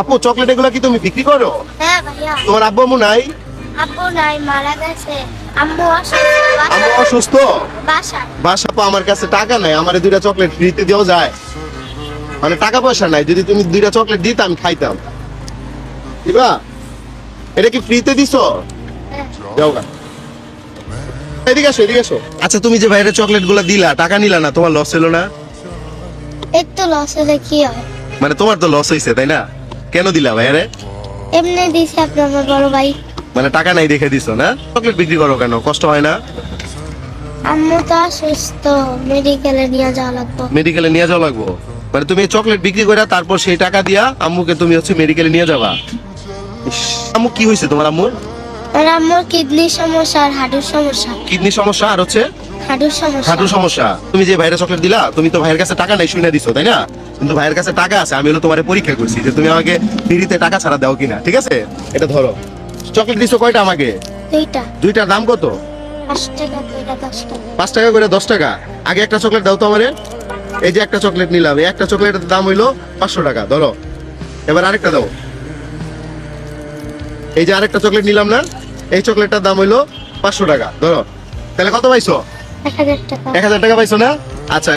আপু চকলেট এগুলো কি তুমি বিক্রি করো? হ্যাঁ ভাইয়া। তোমার আব্বু আম্মু নাই? আব্বু নাই মারা গেছে। আম্মু অসুস্থ। আম্মু অসুস্থ? বাসায় বাসা আপু আমার কাছে টাকা নাই আমার দুইটা চকলেট ফ্রিতে দেওয়া যায়। মানে টাকা পয়সা নাই যদি তুমি দুইটা চকলেট দিতে আমি খাইতাম। দিবা? এটা কি ফ্রিতে দিছো? হ্যাঁ। যাও গা। এদিকে আসো এদিকে আসো। আচ্ছা তুমি যে বাইরে চকলেটগুলা দিলা টাকা নিলা না তোমার লস হলো না? এর তো লস হলে কি হয়? মানে তোমার তো লস হয়েছে তাই না? কেন দিলা বাইরে এমনি দিছে আপনি আমার বড় ভাই। মানে টাকা নাই দেখে দিছো না? চকলেট বিক্রি করো কেন? কষ্ট হয় না? আম্মু তো অসুস্থ মেডিকেলে নিয়ে যাওয়া লাগবে। মেডিকেলে নিয়ে যাওয়া লাগবো? মানে তুমি চকলেট বিক্রি করে তারপর সেই টাকা দিয়া আম্মুকে তুমি হচ্ছে মেডিকেলে নিয়ে যাবা? ইস, আম্মু কি হয়েছে তোমার আম্মুর? আর আম্মুর কিডনির সমস্যা আর হাঁটুর সমস্যা। কিডনি সমস্যা আর হচ্ছে? হাঁটুর সমস্যা। তুমি যে ভাইয়ের চকলেট দিলা তুমি তো ভাইয়ের কাছে টাকা নাই শুনে দিছো তাই না? কিন্তু ভাইয়ের কাছে টাকা আছে আমি হলো তোমার পরীক্ষা করছি যে তুমি আমাকে ফ্রিতে টাকা ছাড়া দাও কিনা ঠিক আছে? এটা ধরো। চকলেট দিছো কয়টা আমাকে? দুইটা। দুইটার দাম কত? পাঁচ টাকা পাঁচ করে দশ টাকা। আগে একটা চকলেট দাও তো আমারে। এই যে একটা চকলেট নিলাম এই একটা চকলেটের দাম হইল পাঁচশো টাকা ধরো। এবার আরেকটা দাও। এই যে আরেকটা চকলেট নিলাম না এই চকলেটটার দাম হইল পাঁচশো টাকা ধরো। তাহলে কত পাইছো? এক হাজার টাকা। পাইছো না? আচ্ছা।